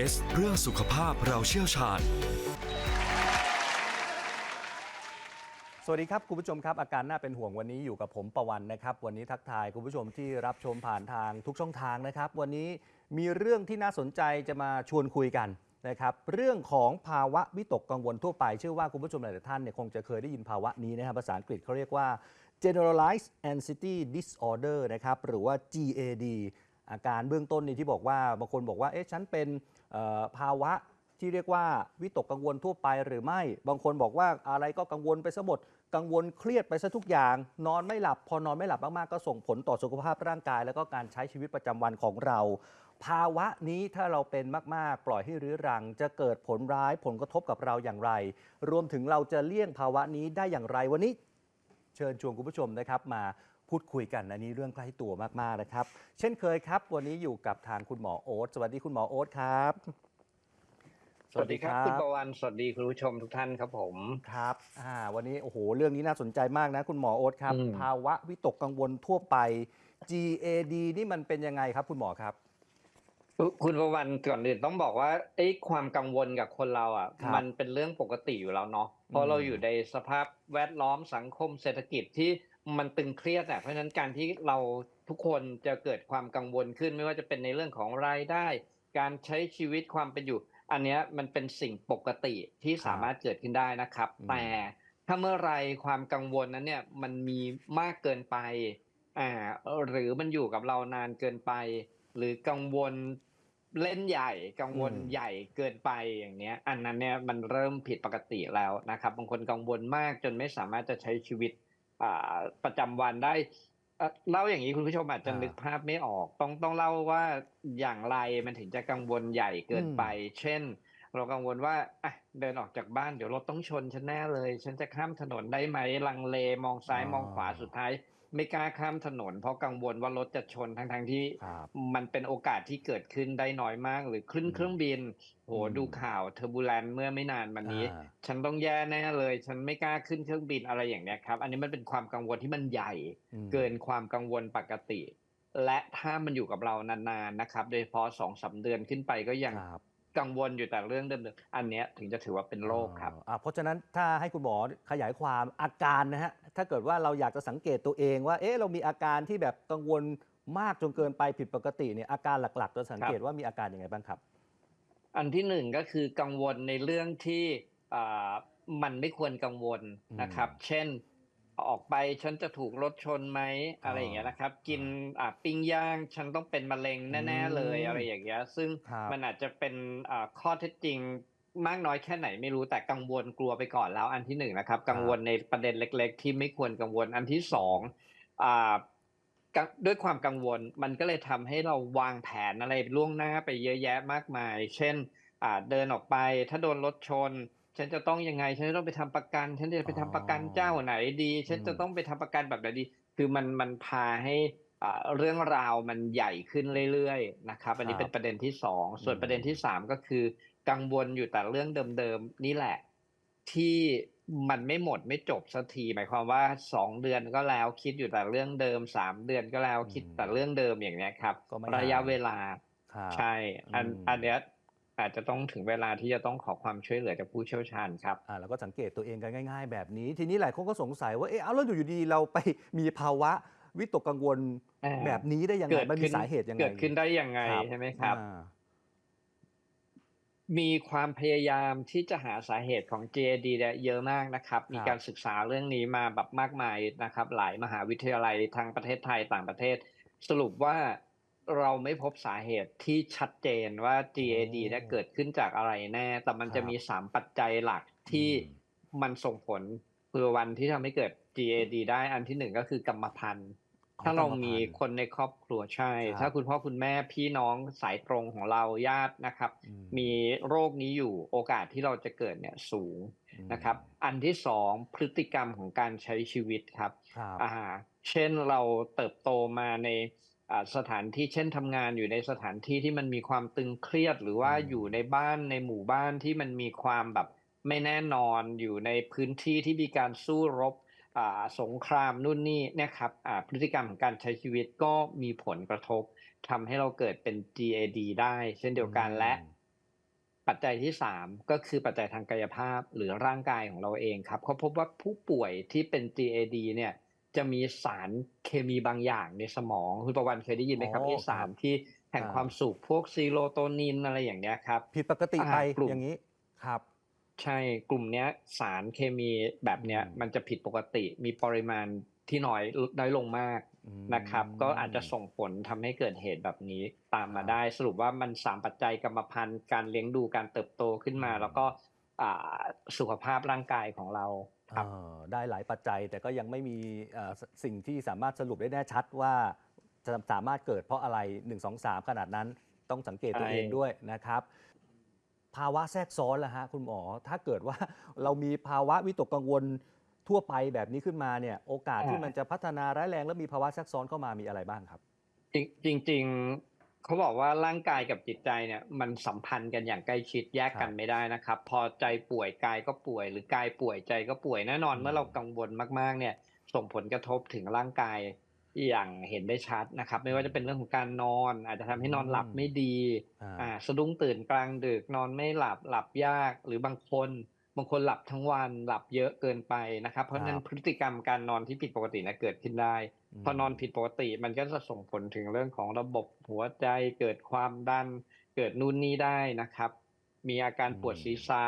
AIS เรื่องสุขภาพเราเชี่ยวชาญ สวัสดีครับ คุณผู้ชมครับ อาการน่าเป็นห่วงวันนี้อยู่กับผมประวันนะครับ วันนี้ทักทายคุณผู้ชมที่รับชมผ่านทางทุกช่องทางนะครับ วันนี้มีเรื่องที่น่าสนใจจะมาชวนคุยกันนะครับเรื่องของภาวะวิตกกังวลทั่วไป เชื่อว่าคุณผู้ชมหลายท่านเนี่ยคงจะเคยได้ยินภาวะนี้นะครับภาษาอังกฤษเขาเรียกว่า generalized anxiety disorder นะครับหรือว่า GAD อาการเบื้องต้นนี่ที่บอกว่าบางคนบอกว่าเอ๊ะฉันเป็น ภาวะที่เรียกว่าวิตกกังวลทั่วไปหรือไม่ บางคนบอกว่าอะไรก็กังวลไปซะหมด กังวลเครียดไปซะทุกอย่าง นอนไม่หลับ พอนอนไม่หลับมากๆ ก็ส่งผลต่อสุขภาพร่างกาย แล้วก็การใช้ชีวิตประจำวันของเรา ภาวะนี้ถ้าเราเป็นมากๆ ปล่อยให้รื้อรัง จะเกิดผลร้ายผลกระทบกับเราอย่างไร รวมถึงเราจะเลี่ยงภาวะนี้ได้อย่างไรวันนี้ เชิญชวนคุณผู้ชมนะครับมา พูดคุยกันอันนี้เรื่องใกล้ตัวมากๆนะครับ เช่นเคยครับ วันนี้อยู่กับทางคุณหมอโอ๊ตสวัสดีคุณหมอโอ๊ตครับ สวัสดีครับคุณประวันสวัสดีคุณผู้ชมทุกท่านครับผมครับอ่าวันนี้โอ้โหเรื่องนี้น่าสนใจมากนะ คุณหมอโอ๊ตครับอืมภาวะวิตกกังวลทั่วไป GAD นี่มันเป็นยังไงครับ คุณหมอครับคุณประวันก่อนอื่นต้องบอกว่าไอ้ความกังวลกับคนเราอะครับมันเป็นเรื่องปกติอยู่แล้วเนาะเพราะเราอยู่ในสภาพแวดล้อมสังคมเศรษฐกิจที่ มันตึงเครียดอะเพราะฉะนั้นการที่เราทุกคนจะเกิดความกังวลขึ้น ไม่ว่าจะเป็นในเรื่องของรายได้ การใช้ชีวิตความเป็นอยู่ อันเนี้ยมันเป็นสิ่งปกติที่สามารถเกิดขึ้นได้นะครับอืมแต่ถ้าเมื่อไรความกังวลนั้นเนี่ยมันมีมากเกินไปอ่าหรือมันอยู่กับเรานานเกินไป หรือกังวลเล่นใหญ่กังวลอืมใหญ่เกินไปอย่างเนี้ย อันนั้นเนี่ยมันเริ่มผิดปกติแล้วนะครับบางคนกังวลมากจนไม่สามารถจะใช้ชีวิตอ่า ประจำวันได้เอ่อเล่าอย่างนี้คุณผู้ชมอาจจะนึกภาพไม่ออก ต้องต้องเล่าว่าอย่างไรมันถึงจะกังวลใหญ่เกินไป เช่น เรากังวลว่าอะเดินออกจากบ้านเดี๋ยวรถต้องชนฉันแน่เลย ฉันจะข้ามถนนได้ไหมลังเลมองซ้ายมองขวาสุดท้าย ไม่กล้าข้ามถนน เพราะกังวลว่ารถจะชนทั้งทงๆที่ครับมันเป็นโอกาสที่เกิดขึ้นได้น้อยมาก หรือขึ้นอืมเครื่องบินโหอืมดูข่าวเทอร์บูลนเมื่อไม่นานมานี้อ่าฉันต้องแย่แน่เลย ฉันไม่กล้าขึ้นเครื่องบินอะไรอย่างเนี้ยครับ อันนี้มันเป็นความกังวลที่มันใหญ่อืมเกินความกังวลปกติ และถ้ามันอยู่กับเรานานๆนะครับ โดยเฉพาะสองสามเดือนขึ้นไปก็ยังครับ กังวลอยู่แต่เรื่องเดิมๆอันเนี้ยถึงจะถือว่าเป็นโรคครับ อ่าเพราะฉะนั้นถ้าให้คุณหมอขยายความอาการนะฮะ ถ้าเกิดว่าเราอยากจะสังเกตตัวเองว่า เอ๊ะ เรามีอาการที่แบบกังวลมากจนเกินไปผิดปกติเนี่ย อาการหลักๆจะสังเกตว่ามีอาการยังไงบ้างครับ อันที่หนึ่งก็คือกังวลในเรื่องที่อ่ามันไม่ควรกังวลนะครับอืมเช่น ออกไปฉันจะถูกรถชนไหมอะไรอย่างเงี้ยนะครับ กินอ่าปิ้งย่างฉันต้องเป็นมะเร็งแน่ๆเลยอืมอะไรอย่างเงี้ยซึ่งครับมันอาจจะเป็นอ่าข้อเท็จจริงมากน้อยแค่ไหนไม่รู้แต่กังวลกลัวไปก่อนแล้วอันที่หนึ่งนะครับ กังวลในประเด็นเล็ก ๆ ที่ไม่ควรกังวลอันที่สองอ่ากังด้วยความกังวลมันก็เลยทำให้เราวางแผนอะไรล่วงหน้าไปเยอะแยะมากมาย เช่นอ่าเดินออกไปถ้าโดนรถชน ฉันจะต้องยังไง ฉันจะต้องไปทำประกัน ฉันจะไปทำประกันเจ้าไหนดี ฉันจะต้องไปทำประกันแบบไหนดี คือมันมันพาให้อ่าเรื่องราวมันใหญ่ขึ้นเรื่อยๆนะครับ อันนี้ครับเป็นประเด็นที่สองส่วนอืมประเด็นที่สามก็คือ กังวลอยู่แต่เรื่องเดิมๆนี่แหละ ที่มันไม่หมดไม่จบสักทีหมายความว่าสองเดือนก็แล้วคิดอยู่แต่เรื่องเดิมสามเดือนก็แล้วคิดแต่เรื่องเดิมอย่างเนี้ยครับก็ไม่ระยะหายเวลาครับใช่ อันอืมอันเนี้ย อาจจะต้องถึงเวลาที่จะต้องขอความช่วยเหลือจากผู้เชี่ยวชาญครับอ่าเราก็สังเกตตัวเองกันง่าย ๆ แบบนี้ ทีนี้หลายคนก็สงสัยว่าเอ๊ะเอาแล้วอยู่ดีๆเราไปมีภาวะวิตกกังวลอ่าแบบนี้ได้ยังไงเกิดมันขึ้มีนสาเหตุยังไงเกิดขึ้นได้ยังไงครับใช่ไหมครับอ่ามีความพยายามที่จะหาสาเหตุของ JAD เนี่ยเยอะมากนะครับ มีการศึกษาเรื่องนี้มาแบบมากมายนะครับ หลายมหาวิทยาลัยทางประเทศไทยต่างประเทศ สรุปว่า เราไม่พบสาเหตุที่ชัดเจนว่า JAD เนี่ยเกิดขึ้นจากอะไรแน่ แต่มันจะมีสามปัจจัยหลักที่อืมมันส่งผลเพื่อวันที่ทำให้เกิด GAD ได้อันที่หนึ่งก็คือกรรมพันธุ์ของถ้าเรากรรมพันธุ์มีคนในครอบครัวใช่ครับถ้าคุณพ่อคุณแม่พี่น้องสายตรงของเราญาตินะครับอืมมีโรคนี้อยู่โอกาสที่เราจะเกิดเนี่ยสูงอืมนะครับ อันที่สองพฤติกรรมของการใช้ชีวิตครับครับอ่าเช่นเราเติบโตมาในอ่า สถานที่เช่นทำงานอยู่ในสถานที่ที่มันมีความตึงเครียด หรือว่าอืมอยู่ในบ้านในหมู่บ้านที่มันมีความแบบไม่แน่นอนอยู่ในพื้นที่ที่มีการสู้รบอ่าสงครามนู่นนี่เนะครับอ่าพฤติกรรมของการใช้ชีวิตก็มีผลกระทบทำให้เราเกิดเป็น GAD ได้ เช่นเดียวกันและปัจจัยที่สามก็คือปัจจัยทางกายภาพหรือร่างกายของเราเองครับเขาพบว่าผู้ป่วยที่เป็น GAD เนี่ย จะมีสารเคมีบางอย่างในสมองคุณประวันเคยได้ยินไหมครับอ๋อไอ้สารที่แห่งอ่าความสุขพวกซีโรโทนินอะไรอย่างเงี้ยครับผิดปกติไปอ่ากลุ่มอย่างนี้ครับใช่กลุ่มเนี้ยสารเคมีแบบเนี้ยอืมมันจะผิดปกติมีปริมาณที่น้อยน้อยลงมากอืมนะครับ ก็อาจจะส่งผลทำให้เกิดเหตุแบบนี้ตามมาครับได้สรุปว่ามันสามปัจจัยกรรมพันธุ์การเลี้ยงดูการเติบโตขึ้นมาอืมแล้วก็อ่าสุขภาพร่างกายของเราครับเอ่อ ได้หลายปัจจัยแต่ก็ยังไม่มีเอ่อสสิ่งที่สามารถสรุปได้แน่ชัดว่าจะสามารถเกิดเพราะอะไร 1 2 3 ขนาดนั้นต้องสังเกตตัวใช่เองด้วยนะครับ ภาวะแทรกซ้อนล่ะฮะคุณหมอ ถ้าเกิดว่าเรามีภาวะวิตกกังวลทั่วไปแบบนี้ขึ้นมาเนี่ยโอกาสที่มันจะพัฒนาร้ายแรง แล้วมีภาวะแทรกซ้อนเข้ามามีอะไรบ้างครับ จริงจริงๆ เขาบอกว่าร่างกายกับจิตใจเนี่ยมันสัมพันธ์กันอย่างใกล้ชิดแยกกันครับไม่ได้นะครับ พอใจป่วยกายก็ป่วย หรือกายป่วยใจก็ป่วยแน่นอนอืมเมื่อเรากังวลมากๆ เนี่ย ส่งผลกระทบถึงร่างกายอย่างเห็นได้ชัดนะครับ ไม่ว่าจะเป็นเรื่องของการนอน อาจจะทำให้นอนหลับไม่ดีอ่าอ่าสะดุ้งตื่นกลางดึกนอนไม่หลับหลับยากหรือบางคน บางคนหลับทั้งวันหลับเยอะเกินไปนะครับ เพราะฉะนั้นครับพฤติกรรมการนอนที่ผิดปกตินะเกิดขึ้นได้มพอนอนผิดปกติมันก็จะส่งผลถึงเรื่องของระบบหัวใจเกิดความดัน เกิดนู่นนี่ได้นะครับ มีอาการปวดศีรษะ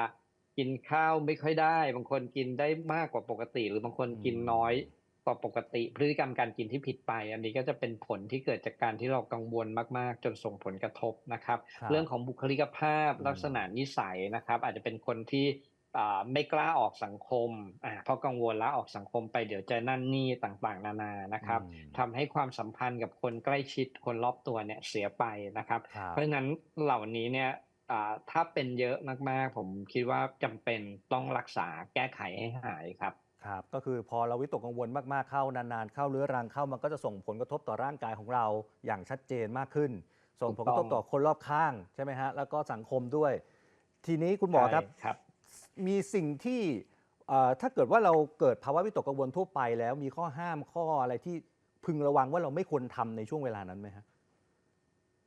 กินข้าวไม่ค่อยได้ บางคนกินได้มากกว่าปกติ หรือบางคนกินน้อยกว่าปกติ พฤติกรรมการกินที่ผิดไป อันนี้ก็จะเป็นผลที่เกิดจากการที่เรากังวลมากๆ จนส่งผลกระทบนะครับครับเรื่องของบุคลิกภาพอืมลักษณะนิสัยนะครับ อาจจะเป็นคนที่อ่า ไม่กล้าออกสังคมอ่าเพราะกังวลแล้วออกสังคมไปเดี๋ยวจะนั่นนี่ต่างๆ นานานะครับอืมทำให้ความสัมพันธ์กับคนใกล้ชิดคนรอบตัวเนี่ยเสียไปนะครับครับเพราะฉะนั้นเหล่านี้เนี่ยอ่าถ้าเป็นเยอะมากๆ ผมคิดว่าจำเป็นต้องรักษาแก้ไขให้หายครับครับก็คือพอเราวิตกกังวลมากๆเข้านานๆ เข้าเรื้อรังเข้ามันก็จะส่งผลกระทบต่อร่างกายของเราอย่างชัดเจนมากขึ้น ส่งผลกระทบต่อคนรอบข้างใช่ไหมฮะแล้วก็สังคมด้วย ทีนี้คุณหมอครับใช่ครับ มีสิ่งที่เอ่อถ้าเกิดว่าเราเกิดภาวะวิตกกังวลทั่วไปแล้ว มีข้อห้ามข้ออะไรที่พึงระวังว่าเราไม่ควรทำในช่วงเวลานั้นไหมฮะ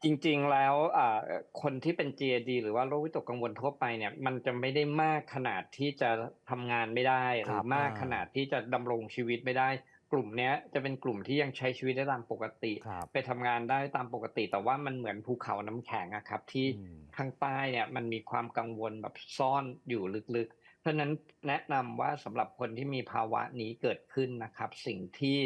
จริงๆแล้วอ่าคนที่เป็น GAD หรือว่าโรควิตกกังวลทั่วไปเนี่ย มันจะไม่ได้มากขนาดที่จะทำงานไม่ได้หครืรัอบมากอ่าขนาดที่จะดำรงชีวิตไม่ได้ก ลุ่มเนี้ยจะเป็นกลุ่มที่ยังใช้ชีวิตได้ตามปกติครับไปทำงานได้ตามปกติ แต่ว่ามันเหมือนภูเขาน้ำแข็งอะครับ ที่อืมข้างใต้เนี่ยมันมีความกังวลแบบซ่อนอยู่ลึกๆ เพราะฉะนั้นแนะนำว่าสำหรับคนที่มีภาวะนี้เกิดขึ้นนะครับ สิ่งที่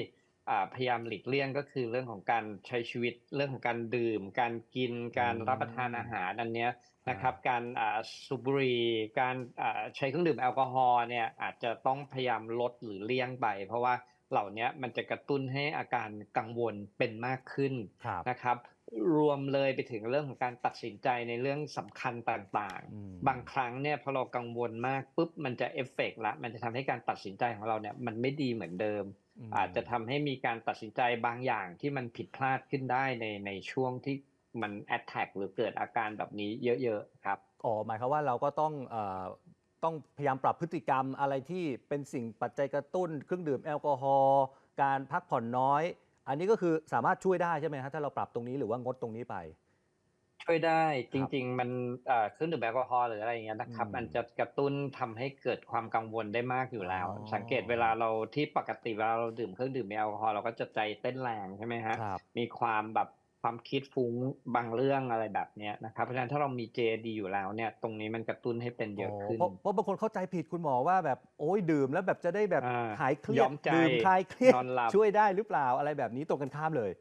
อ่าพยายามหลีกเลี่ยงก็คือเรื่องของการใช้ชีวิตเรื่องของการดื่ม การกิน การอืมรับประทานอาหารอันเนี้ยนะครับอ่าการอ่าสูบบุหรี่การอ่าใช้เครื่องดื่มแอลกอฮอล์เนี่ยอาจจะต้องพยายามลดหรือเลี่ยงไปเพราะว่า เหล่านี้มันจะกระตุ้นให้อาการกังวลเป็นมากขึ้นครับนะครับ รวมเลยไปถึงเรื่องของการตัดสินใจในเรื่องสำคัญต่างอืมๆบางครั้งเนี่ยพอเรากังวลมากปุ๊บมันจะเอฟเฟกต์ละมันจะทำให้การตัดสินใจของเราเนี่ยมันไม่ดีเหมือนเดิมมอาจจะทำให้มีการตัดสินใจบางอย่างที่มันผิดพลาดขึ้นได้ในในช่วงที่มันแอดแทกหรือเกิดอาการแบบนี้เยอะๆครับอ๋อหมายความว่าเราก็ต้องเอ่อ ต้องพยายามปรับพฤติกรรมอะไรที่เป็นสิ่งปัจจัยกระตุ้น เครื่องดื่มแอลกอฮอล์การพักผ่อนน้อย อันนี้ก็คือสามารถช่วยได้ใช่ไหมฮะถ้าเราปรับตรงนี้หรือว่างดตรงนี้ไป ช่วยได้จครับริง ๆ มันเอ่อเครื่องดื่มแอลกอฮอล์หรืออะไรอย่างเงี้ยนะครับอืมมันจะกระตุ้นทำให้เกิดความกังวลได้มากอยู่แล้วอ๋อสังเกตเวลาเราที่ปกติเวลาเราดื่มเครื่องดื่มแอลกอฮอล์เราก็จะใจเต้นแรงใช่ไหมฮะครับมีความแบบ ความคิดฟุ้งบางเรื่องอะไรแบบเนี้ยนะครับ เพราะฉะนั้นถ้าเรามี JD อยู่แล้วเนี่ย ตรงนี้มันกระตุ้นให้เป็นเยอะขึ้นเพราะเพราะบางคนเข้าใจผิดคุณหมอว่าแบบโอ้ยดื่มแล้วแบบจะได้แบบอ่าหายเครียยอดมใจดื่มคลายเครียดนอนหลับช่วยได้หรือเปล่าอะไรแบบนี้ตรงกันข้ามเลย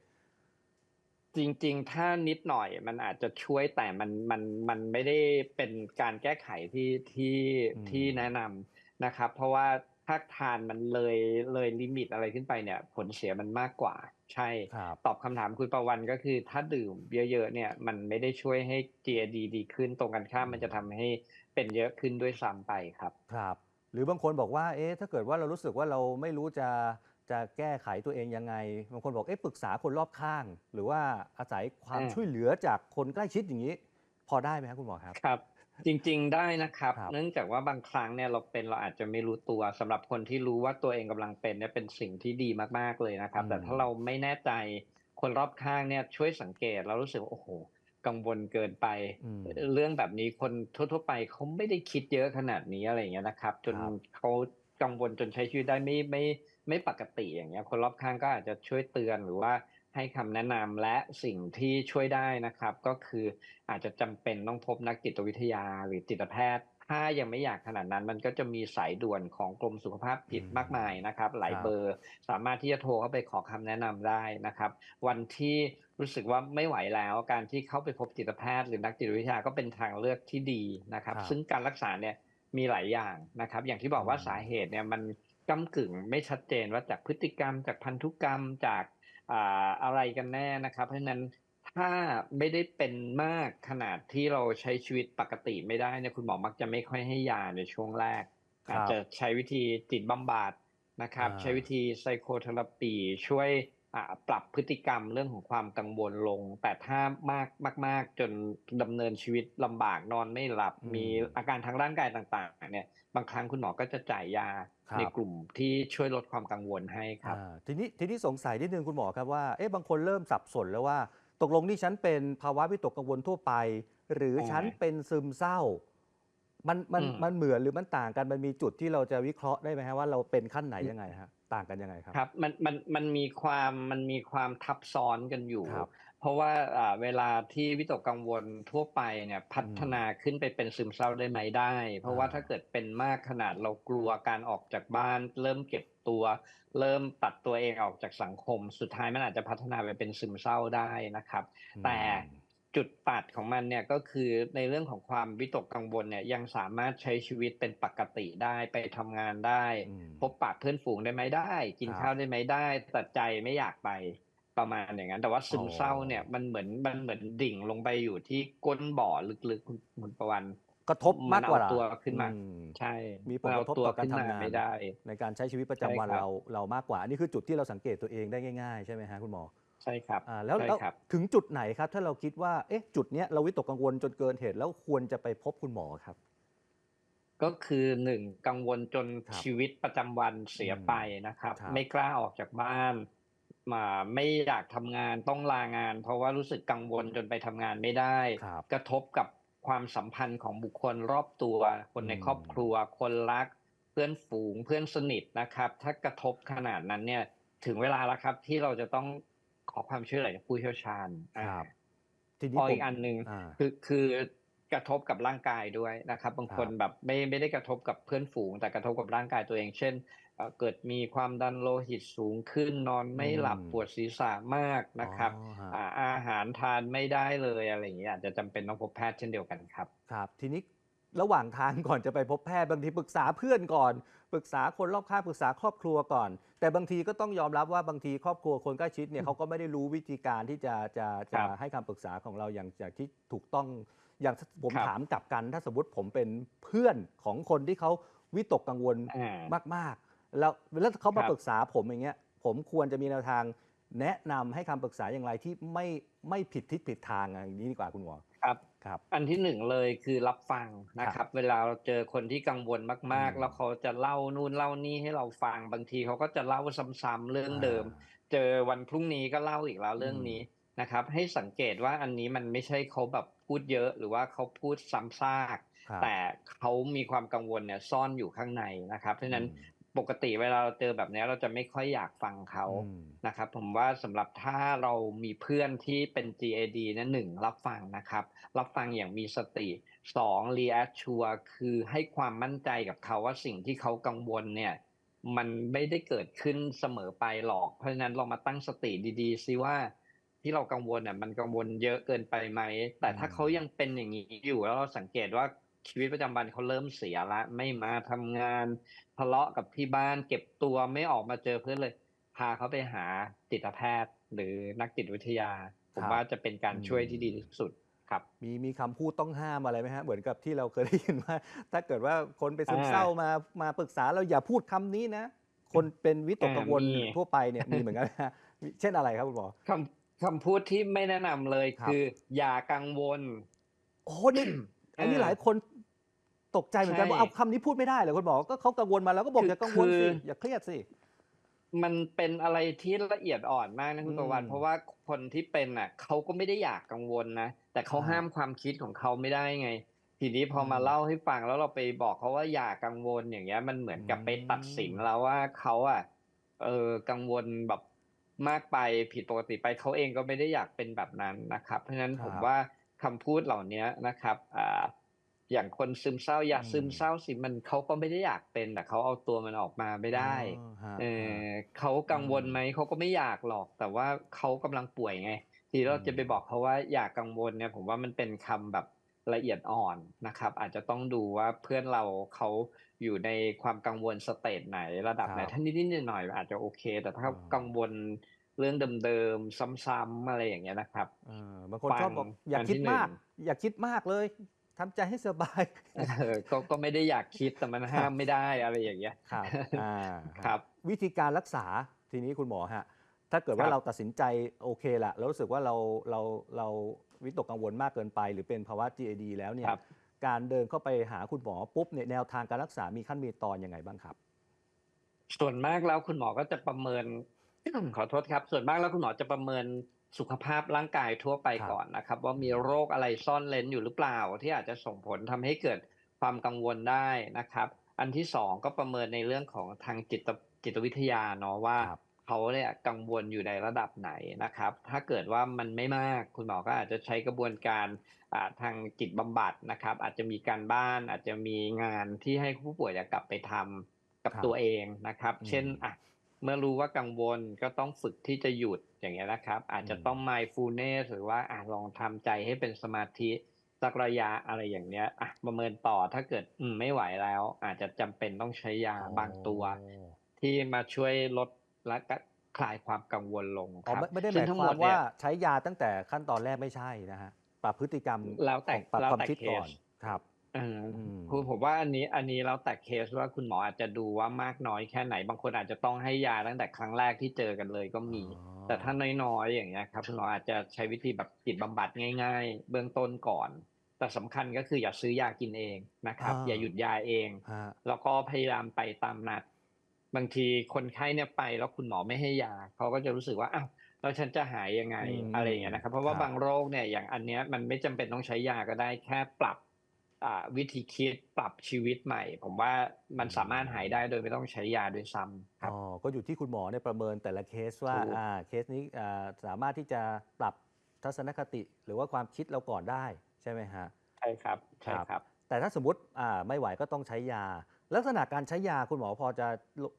จริงๆ ถ้านิดหน่อยมันอาจจะช่วยแต่มันมันมันไม่ได้เป็นการแก้ไขที่ที่อืมที่แนะนำนะครับ เพราะว่า ถ้าทานมันเลยเลยลิมิตอะไรขึ้นไปเนี่ย ผลเสียมันมากกว่า ใช่ครับตอบคำถามคุณประวันก็คือถ้าดื่มเยอะๆเนี่ย มันไม่ได้ช่วยให้ GAD ดีขึ้นตรงกันข้ามมันจะทำให้เป็นเยอะขึ้นด้วยซ้ำไปครับ ครับ หรือบางคนบอกว่าเอ๊ะถ้าเกิดว่าเรารู้สึกว่าเราไม่รู้จะจะแก้ไขตัวเองยังไง บางคนบอกเอ๊ะปรึกษาคนรอบข้าง หรือว่าอาศัยความอ่าช่วยเหลือจากคนใกล้ชิดอย่างนี้ พอได้ไหมครับคุณหมอครับ ครับ จริง ๆ ได้นะครับครับ เนื่องจากว่าบางครั้งเนี่ยเราเป็นเราอาจจะไม่รู้ตัวสำหรับคนที่รู้ว่าตัวเองกำลังเป็นเนี่ยเป็นสิ่งที่ดีมากๆเลยนะครับอืมแต่ถ้าเราไม่แน่ใจคนรอบข้างเนี่ยช่วยสังเกตเรารู้สึกว่าโอ้โหกังวลเกินไปอืมเรื่องแบบนี้คนทั่ว ๆ ไปเขาไม่ได้คิดเยอะขนาดนี้อะไรอย่างเงี้ยนะครับ จนครับเขากังวลจนใช้ชีวิตได้ไม่ไม่ไม่ปกติอย่างเงี้ย คนรอบข้างก็อาจจะช่วยเตือนหรือว่า ให้คำแนะนำและสิ่งที่ช่วยได้นะครับ ก็คืออาจจะจำเป็นต้องพบนักจิตวิทยาหรือจิตแพทย์ ถ้ายังไม่อยากขนาดนั้น มันก็จะมีสายด่วนของกรมสุขภาพจิตอืมมากมายนะครับ หลายครับเบอร์ สามารถที่จะโทรเข้าไปขอคำแนะนำได้นะครับ วันที่รู้สึกว่าไม่ไหวแล้วการที่เข้าไปพบจิตแพทย์หรือนักจิตวิทยาก็เป็นทางเลือกที่ดีนะครับครับซึ่งการรักษาเนี่ยมีหลายอย่างนะครับ อย่างที่บอกว่าอืมสาเหตุเนี่ยมันก้ากึ่งไม่ชัดเจนว่าจากพฤติกรรมจากพันธุกรรมจาก อ่าอะไรกันแน่นะครับ เพราะฉะนั้นถ้าไม่ได้เป็นมากขนาดที่เราใช้ชีวิตปกติไม่ได้เนี่ยคุณหมอมักจะไม่ค่อยให้ยาในช่วงแรกครับอาจจะใช้วิธีจิตบำบัดนะครับอ่าใช้วิธีไซโคเทอราปีช่วยอ่าปรับพฤติกรรมเรื่องของความกังวลลง แต่ถ้ามากมากๆจนดำเนินชีวิตลำบากนอนไม่หลับอืมมีอาการทางร่างกายต่าง ๆ เนี่ย บางครั้งคุณหมอก็จะจ่ายยาครับ ในกลุ่มที่ช่วยลดความกังวลให้ครับอ่าทีนี้ทีนี้สงสัยนิดนึงคุณหมอครับว่าเอ๊ะบางคนเริ่มสับสนแล้วว่า ตกลงนี่ฉันเป็นภาวะวิตกกังวลทั่วไป หรือใช่ฉันเป็นซึมเศร้า มันมันอืมมันเหมือนหรือมันต่างกันมันมีจุดที่เราจะวิเคราะห์ได้ไหมฮะว่าเราเป็นขั้นไหนยังไงฮะต่างกันยังไงครับครับมันมันมันมีความมันมีความทับซ้อนกันอยู่ครับ เพราะว่าอ่าเวลาที่วิตกกังวลทั่วไปเนี่ยพัฒนาขึ้นไปเป็นซึมเศร้าได้ไหมได้ เพราะว่าอ่าถ้าเกิดเป็นมากขนาดเรากลัวการออกจากบ้าน เริ่มเก็บตัว เริ่มตัดตัวเองออกจากสังคม สุดท้ายมันอาจจะพัฒนาไปเป็นซึมเศร้าได้นะครับ แต่จุดตัดของมันเนี่ยก็คือในเรื่องของความวิตกกังวลเนี่ยยังสามารถใช้ชีวิตเป็นปกติได้ไปทำงานได้อืมพบปะเพื่อนฝูงได้ไหมได้ กินครับข้าวได้ไหมได้แต่ใจไม่อยากไป ประมาณอย่างนั้น แต่ว่าซึมเศร้าเนี่ยอ๋อมันเหมือนมันเหมือนดิ่งลงไปอยู่ที่ก้นบ่อลึกๆคุณคุณประวันกระทบมากกว่ามันเอาตัวขึ้นมาอืใช่ มีผลกระทบมันเาตัวต่อการขึ้นมาทำงานไม่ได้ ในการใช้ชีวิตประจำวันใช่ครับเราเรามากกว่าอันนี้คือจุดที่เราสังเกตตัวเองได้ง่ายๆ ใช่ไหมฮะคุณหมอใช่ครับอ่าแล้วใช่แล้วครับถึงจุดไหนครับ ถ้าเราคิดว่าเอ๊ะจุดเนี้ยเราวิตกกังวลจนเกินเหตุแล้วควรจะไปพบคุณหมอครับ ก็คือหนึ่งกังวลจนครับชีวิตประจำวันเสียไปนะครับครับ ไม่กล้าออกจากบ้าน มาไม่อยากทำงานต้องลางาน เพราะว่ารู้สึกกังวลจนไปทำงานไม่ได้ครับกระทบกับความสัมพันธ์ของบุคคลรอบตัว คนในอืมครอบครัว คนรัก เพื่อนฝูงเพื่อนสนิทนะครับ ถ้ากระทบขนาดนั้นเนี่ย ถึงเวลาแล้วครับที่เราจะต้องขอความช่วยเหลือจากผู้เชี่ยวชาญอ่าครับทีนี้พอผมอีกอันหนึ่งอ่าคือคือกระทบกับร่างกายด้วยนะครับ บางคนครับแบบไม่ไม่ได้กระทบกับเพื่อนฝูง แต่กระทบกับร่างกายตัวเอง เช่น เอ่อเกิดมีความดันโลหิตสูงขึ้นนอนไม่หลับอืมปวดศีรษะมากนะครับอ๋อฮะอ่าอาหารทานไม่ได้เลยอะไรอย่างเงี้ยอาจจะจำเป็นต้องพบแพทย์เช่นเดียวกันครับ ครับ ทีนี้ระหว่างทางก่อนจะไปพบแพทย์บางทีปรึกษาเพื่อนก่อน ปรึกษาคนรอบข้างปรึกษาครอบครัวก่อน แต่บางทีก็ต้องยอมรับว่าบางทีครอบครัวคนใกล้ชิดเนี่ยเขาก็ไม่ได้รู้วิธีการที่จะจะครัจะบให้คำปรึกษาของเราอย่างอย่างที่ถูกต้องอย่างผมครับถามกลับกัน ถ้าสมมติผมเป็นเพื่อนของคนที่เขาวิตกกังวลอ่ามากๆ แล้วแล้วเขามาครับ ปรึกษาผมอย่างเงี้ยผมควรจะมีแนวทางแนะนำให้คำปรึกษาอย่างไรที่ไม่ไม่ผิดทิศผิดทางอะอย่างนี้ดีกว่าคุณหมอครับ ครับ อันที่หนึ่งเลยคือรับฟังนะครับเวลาเราเจอคนที่กังวลมาก อืมๆแล้วเขาจะเล่านู่นเล่านี่ให้เราฟังบางทีเขาก็จะเล่าซ้ำๆเรื่องเดิม เจอวันพรุ่งนี้ก็เล่าอีกแล้วเรื่องนี้นะครับ ให้สังเกตว่าอันนี้มันไม่ใช่เขาแบบพูดเยอะ หรือว่าเขาพูดซ้ำซาก ครับ แต่เขามีความกังวลเนี่ยซ่อนอยู่ข้างในนะครับเพราะฉะนั้นอืม ปกติเวลาเราเจอแบบนี้เราจะไม่ค่อยอยากฟังเขาอืมนะครับ ผมว่าสำหรับถ้าเรามีเพื่อนที่เป็น GAD เนะหนึ่งรับฟังนะครับ รับฟังอย่างมีสติสอง reassure คือให้ความมั่นใจกับเขาว่าสิ่งที่เขากังวลเนี่ย มันไม่ได้เกิดขึ้นเสมอไปหรอก เพราะฉะนั้นเรามาตั้งสติดีๆซิว่าที่เรากังวลเนี่ยมันกังวลเยอะเกินไปไหม แต่ถ้าอืมเขายังเป็นอย่างนี้อยู่แล้วเราสังเกตว่า ชีวิตประจำวันเขาเริ่มเสียละ ไม่มาทำงานทะเลาะกับที่บ้าน เก็บตัวไม่ออกมาเจอเพื่อนเลย พาเขาไปหาจิตแพทย์ หรือนักจิตวิทยา ผมครับว่าจะเป็นการช่วยอืมที่ดีที่สุดครับมีมีคำพูดต้องห้ามอะไรไหมฮะเหมือนกับที่เราเคยได้ยินว่า ถ้าเกิดว่าคนเป็นซึมอ่าเศร้ามามาปรึกษาเราอย่าพูดคำนี้นะ คนเป็นวิตกกังวลอ่ามีทั่วไปเนี่ยมีเหมือนกันนะฮะมีเช่นอะไรครับคุณหมอคำคำพูดที่ไม่แนะนำเลยครับคือ อย่ากังวลโอ้โหนี่อันนี้เออหลายคน ตกใจเหมือนกันใช่ว่าเอาคำนี้พูดไม่ได้เหรอคุณหมอก็เขากังวลมาแล้วก็บอกคืออย่ากังวลสิคืออย่าเครียดสิมันเป็นอะไรที่ละเอียดอ่อนมากนะคุณอืมตะวัน เพราะว่าคนที่เป็นอะเขาก็ไม่ได้อยากกังวลนะแต่เขาอ่าห้ามความคิดของเขาไม่ได้ไง ทีนี้พอมาอืมเล่าให้ฟังแล้วเราไปบอกเขาว่าอย่ากังวลอย่างเงี้ย มันเหมือนกับอืมไปตัดสินแล้วว่าเขาอะเออกังวลแบบมากไปผิดปกติไปเขาเองก็ไม่ได้อยากเป็นแบบนั้นนะครับ เพราะฉะนั้นผมว่าคำพูดเหล่านี้นะครับอ่า อย่างคนซึมเศร้าอย่าซึมเศร้าสิมันเขาก็ไม่ได้อยากเป็นแต่เขาเอาตัวมันออกมาไม่ได้อ๋อฮะเอฮะอเขากังวลไหมเขาก็ไม่อยากหรอก แต่ว่าเขากำลังป่วยไง ทีเราอืมจะไปบอกเขาว่าอย่ากังวลเนี่ยผมว่ามันเป็นคำแบบละเอียดอ่อนนะครับ อาจจะต้องดูว่าเพื่อนเราเขาอยู่ในความกังวลสเตจไหนระดับไหนครับถ้านิดๆหน่อยๆอาจจะโอเค แต่ถ้าอ่ากังวลเรื่องเดิมๆซ้ำๆอะไรอย่างเงี้ยนะครับเออบางคนฟังชอบบอกอย่าอันคิดที่หนึ่งมาก อย่าคิดมากเลย ทำใจให้สบายเออก็ก็ไม่ได้อยากคิดแต่มันห้ามไม่ได้อะไรอย่างเงี้ยครับอ่าครับ วิธีการรักษาทีนี้คุณหมอฮะถ้าเกิดว่าครับเราตัดสินใจโอเคละแล้วรู้สึกว่าเราเราเราวิตกกังวลมากเกินไป หรือเป็นภาวะ GAD แล้วเนี่ยครับการเดินเข้าไปหาคุณหมอปุ๊บเนี่ยแนวทางการรักษามีขั้นมีตอนยังไงบ้างครับ ส่วนมากแล้วคุณหมอก็จะประเมินขอโทษครับ ส่วนมากแล้วคุณหมอจะประเมิน สุขภาพร่างกายทั่วไปครับก่อนนะครับ ว่ามีโรคอะไรซ่อนเร้นอยู่หรือเปล่า ที่อาจจะส่งผลทำให้เกิดความกังวลได้นะครับ อันที่สองก็ประเมินในเรื่องของทางจิตจิตวิทยาเนาะว่าครับเขาเนี่ยกังวลอยู่ในระดับไหนนะครับ ถ้าเกิดว่ามันไม่มากคุณหมอก็อาจจะใช้กระบวนการอ่าทางจิตบำบัดนะครับ อาจจะมีการบ้านอาจจะมีงานที่ให้ผู้ป่วยจะกลับไปทำกับครับตัวเองนะครับอืมเช่นอะ เมื่อรู้ว่ากังวลก็ต้องฝึกที่จะหยุดอย่างเงี้ยนะครับ อาจจะอืมต้อง mindfulness หรือว่าอะลองทำใจให้เป็นสมาธิสักระยะอะไรอย่างเนี้ยอะประเมินต่อถ้าเกิดอืมไม่ไหวแล้ว อาจจะจำเป็นต้องใช้ยาบางตัว ที่มาช่วยลดและก็คลายความกังวลลงอ๋อครับไม่ไม่ได้หซึ่มางยทั้งคหมวาดมเนี่ว่ายใช้ยาตั้งแต่ขั้นตอนแรกไม่ใช่นะฮะปรับพฤติกรรมแล้วแต่ปรับแล้วความแต่คิดเคก่อนสครับเอออืม คือผมว่าอันนี้อันนี้แล้วแต่เคสว่าคุณหมออาจจะดูว่ามากน้อยแค่ไหน บางคนอาจจะต้องให้ยาตั้งแต่ครั้งแรกที่เจอกันเลยก็มีอ๋อแต่ถ้าน้อยๆอย่างเงี้ยครับคุณหมออาจจะใช้วิธีแบบจิตบำบัดง่าย ๆ เบื้องต้นก่อน แต่สำคัญก็คืออย่าซื้อยากินเองนะครับอ่าอย่าหยุดยาเองฮะแล้วก็พยายามไปตามนัด บางทีคนไข้เนี่ยไปแล้วคุณหมอไม่ให้ยาเขาก็จะรู้สึกว่าอ้าวแล้วฉันจะหายยังไงอืมอะไรอย่างเงี้ยนะครับ เพราะว่าครับบางโรคเนี่ยอย่างอันเนี้ยมันไม่จำเป็นต้องใช้ยาก็ได้แค่ปรับอ่า วิธีคิดปรับชีวิตใหม่ ผมว่ามันสามารถหายได้โดยไม่ต้องใช้ยาด้วยซ้ำครับอ๋อก็อยู่ที่คุณหมอเนี่ยประเมินแต่ละเคสว่าถูกอ่าเคสนี้อ่าสามารถที่จะปรับทัศนคติ หรือว่าความคิดเราก่อนได้ใช่ไหมฮะใช่ครับใช่ครับ แต่ถ้าสมมติอ่าไม่ไหวก็ต้องใช้ยา ลักษณะการใช้ยาคุณหมอพอจะ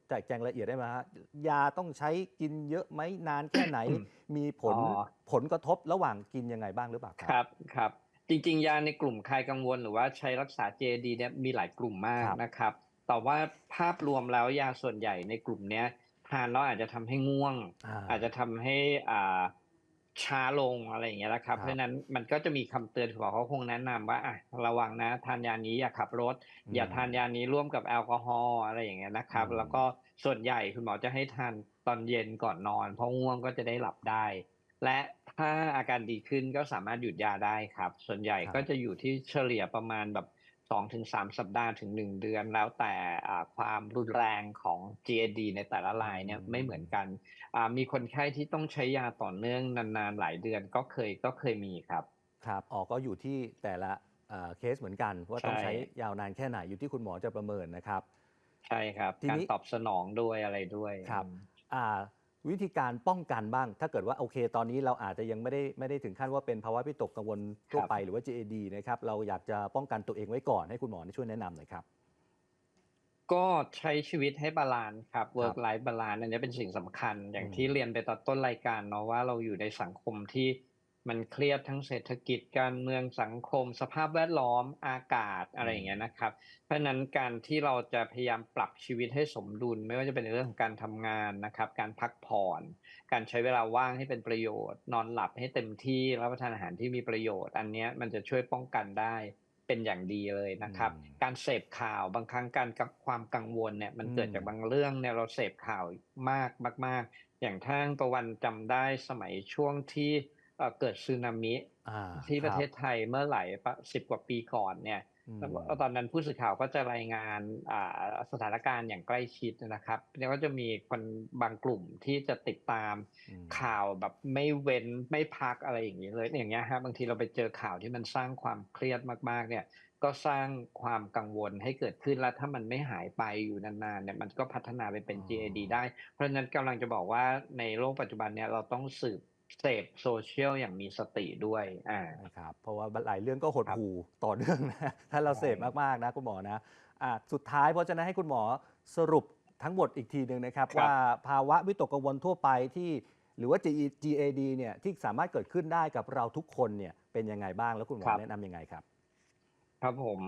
แจกแจงละเอียดได้ไหมฮะยาต้องใช้กินเยอะไหมนานแค่ไหน มีผลอ๋อผลกระทบระหว่างกินยังไงบ้างหรือเปล่าครับครับ จริงๆ ยาในกลุ่มคลายกังวลหรือว่าใช้รักษา JD เนี่ยมีหลายกลุ่มมากครับนะครับ แต่ว่าภาพรวมแล้วยาส่วนใหญ่ในกลุ่มเนี้ยทานแล้วอาจจะทำให้ง่วง อาจจะทำให้อ่าช้าลงอะไรอย่างเงี้ยนะครับครับเพราะฉะนั้นมันก็จะมีคำเตือนของเขาคงแนะนำว่าอะระวังนะทานยานี้อย่าขับรถ อย่าทานยานี้ร่วมกับแอลกอฮอล์อะไรอย่างเงี้ยนะครับอืมแล้วก็ส่วนใหญ่คุณหมอจะให้ทานตอนเย็นก่อนนอน เพราะง่วงก็จะได้หลับได้ และ ถ้าอาการดีขึ้นก็สามารถหยุดยาได้ครับ ส่วนใหญ่ก็จะอยู่ที่เฉลี่ยประมาณแบบสองถึงสามสัปดาห์ถึงหนึ่งเดือน แล้วแต่อ่าความรุนแรงของ GAD ในแต่ละรายเนี่ยอืมไม่เหมือนกันอ่ามีคนไข้ที่ต้องใช้ยาต่อเนื่องนานๆหลายเดือนก็เคยก็เคยมีครับ ครับอ๋อก็อยู่ที่แต่ละอ่าเคสเหมือนกัน ว่าต้องใช่ใช้ยาวนานแค่ไหนอยู่ที่คุณหมอจะประเมินนะครับ ใช่ครับทีการนี้ตอบสนองด้วยอะไรด้วยครับอืมอ่า วิธีการป้องกันบ้าง ถ้าเกิดว่าโอเค ตอนนี้เราอาจจะยังไม่ได้ไม่ได้ถึงขั้นว่าเป็นภาวะวิตกกังวลทั่วไปหรือว่า GAD นะครับเราอยากจะป้องกันตัวเองไว้ก่อนให้คุณหมอช่วยแนะนำหน่อยครับ ก็ใช้ชีวิตให้บาลานซ์ครับ work life balance อันนี้เป็นสิ่งสำคัญ อย่างอืมที่เรียนไปตอนต้นรายการเนาะว่าเราอยู่ในสังคมที่ มันเครียดทั้งเศรษฐกิจการเมืองสังคม สภาพแวดล้อมอากาศอะไรอย่างเงี้ยนะครับ เพราะฉะนั้นการที่เราจะพยายามปรับชีวิตให้สมดุล ไม่ว่าจะเป็นในเรื่องของการทำงานนะครับ การพักผ่อน การใช้เวลาว่างให้เป็นประโยชน์ นอนหลับให้เต็มที่รับประทานอาหารที่มีประโยชน์ อันเนี้ยมันจะช่วยป้องกันได้เป็นอย่างดีเลยนะครับอืมการเสพข่าวบางครั้งการกับความกังวลเนี่ยมันอืมเกิดจากบางเรื่องเนี่ยเราเสพข่าวมากมาก ๆ อย่างท่างประวันจำได้สมัยช่วงที่ เอ่อเกิดสึนามิอ่าที่ประเทศคไทยเมื่อหลายสิบกว่าปีก่อนเนี่ยบอืมแล้วตอนนั้นผู้สื่อข่าวก็จะรายงานอ่าสถานการณ์อย่างใกล้ชิดนะครับแล้วก็จะมีคนบางกลุ่มที่จะติดตามอืมข่าวแบบไม่เว้นไม่พักอะไรอย่างนี้เลยอย่างเงี้ยฮะบางทีเราไปเจอข่าวที่มันสร้างความเครียดมากๆ เนี่ย ก็สร้างความกังวลให้เกิดขึ้นแล้วถ้ามันไม่หายไปอยู่นานๆเนี่ยมันก็พัฒนาไปเป็นอ๋อ GAD ได้ เพราะฉะนั้นกำลังจะบอกว่าในโลกปัจจุบันเนี่ยเราต้องสืบ เสพโซเชียลอย่างมีสติด้วยอ่านะครับเพราะว่าหลายเรื่องก็หดครับหู่ต่อเนื่องนะถ้าเราใช่เสพมากๆนะคุณหมอนะอะสุดท้ายเพราะฉะนั้นให้คุณหมอสรุปทั้งหมดอีกทีหนึ่งนะครับ ว่าภาวะวิตกกังวลทั่วไปที่หรือว่า GE GAD เนี่ยที่สามารถเกิดขึ้นได้กับเราทุกคนเนี่ยเป็นยังไงบ้างแล้วคุณหมอแนะนำยังไงครับ ครับผม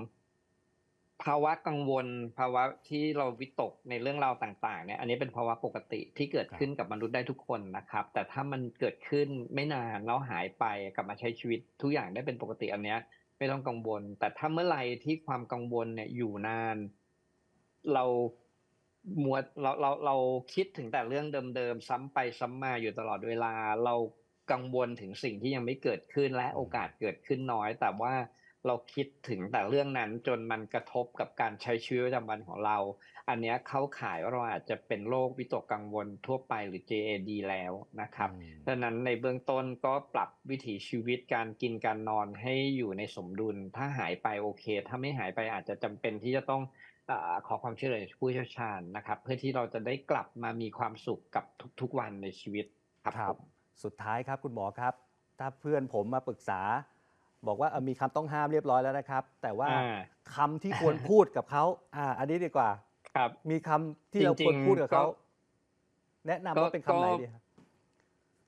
ภาวะกังวล ภาวะที่เราวิตกในเรื่องราวต่างๆเนี่ยอันนี้เป็นภาวะปกติที่เกิดขึ้นกับมนุษย์ได้ทุกคนนะครับ แต่ถ้ามันเกิดขึ้นไม่นานแล้วหายไปกลับมาใช้ชีวิตทุกอย่างได้เป็นปกติอันเนี้ย ไม่ต้องกังวล แต่ถ้าเมื่อไหร่ที่ความกังวลเนี่ยอยู่นาน เรามัวเราเราเราคิดถึงแต่เรื่องเดิมๆซ้ำไปซ้ำมาอยู่ตลอดเวลา เรากังวลถึงสิ่งที่ยังไม่เกิดขึ้นและโอกาสเกิดขึ้นน้อย แต่ว่า เราคิดถึงแต่เรื่องนั้นจนมันกระทบกับการใช้ชีวิตประจำวันของเรา อันเนี้ยเข้าข่ายว่าเราอาจจะเป็นโรควิตกกังวลทั่วไปหรือ JAD แล้วนะครับอืมดังนั้นในเบื้องต้นก็ปรับวิถีชีวิตการกินการนอนให้อยู่ในสมดุล ถ้าหายไปโอเค ถ้าไม่หายไปอาจจะจำเป็นที่จะต้องอาขอความช่วยเหลือจากผู้เชี่ยวชาญนะครับ เพื่อที่เราจะได้กลับมามีความสุขกับทุกๆวันในชีวิตครับครัผบมสุดท้ายครับคุณหมอครับ ถ้าเพื่อนผมมาปรึกษา บอกว่าเออมีคำต้องห้ามเรียบร้อยแล้วนะครับ แต่ว่าอ่าคำที่ควรพูดกับเขาอ่า อันนี้ดีกว่า ครับ มีคำที่เราจริงๆควรพูดกับเขาก็แนะนำก็ว่าเป็นคำไหนก็ดีครับ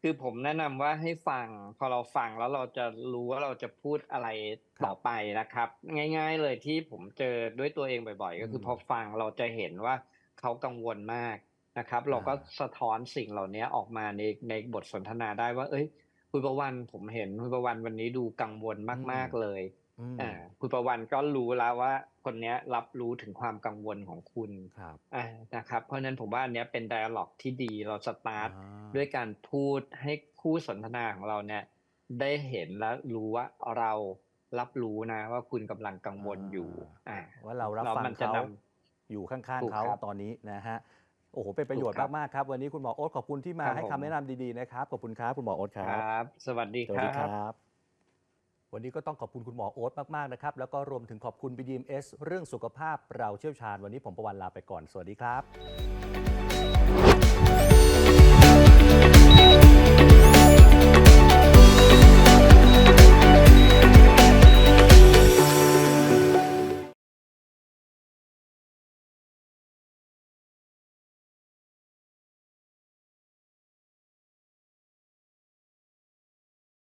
คือผมแนะนำว่าให้ฟัง พอเราฟังแล้วเราจะรู้ว่าเราจะพูดอะไรต่อไปนะครับ ง่าย ๆ เลยที่ผมเจอด้วยตัวเองบ่อยๆ ก็คือมพอฟังเราจะเห็นว่าเขากังวลมากนะครับ เราก็อ่าสะท้อนสิ่งเหล่านี้ออกมาในในบทสนทนาได้ว่า เอ้ย คุณประวันผมเห็นคุณประวันวันนี้ดูกังวลมาก ๆเลยอืมอ่าคุณประวันก็รู้แล้วว่า คนเนี้ยรับรู้ถึงความกังวลของคุณครับอ่านะครับ เพราะฉะนั้นผมว่าอันเนี้ยเป็น dialog ที่ดีเราสตาร์ทอ่าด้วยการพูดให้คู่สนทนาของเราเนี่ย ได้เห็นและรู้ว่าเรารับรู้นะ ว่าคุณกำลังกังวลอยู่ อ่าว่าเรารับแล้วฟังมันจะเขานอยู่ข้างถูๆกเขาครับตอนนี้นะฮะ โอ้โห เป็นประโยชน์ถูกครับมาก ๆ ครับ วันนี้คุณหมอโอ๊ตขอบคุณที่มาครับให้ผมคำแนะนำดี ๆ นะครับ ขอบคุณครับ คุณหมอโอ๊ตคครัรับบสวัสดีสควัสดีครัรับบวันนี้ก็ต้องขอบคุณคุณหมอโอ๊ตมาก ๆ นะครับ แล้วก็รวมถึงขอบคุณ BDMS เรื่องสุขภาพเราเชี่ยวชาญ วันนี้ผมประวันลาไปก่อน สวัสดีครับ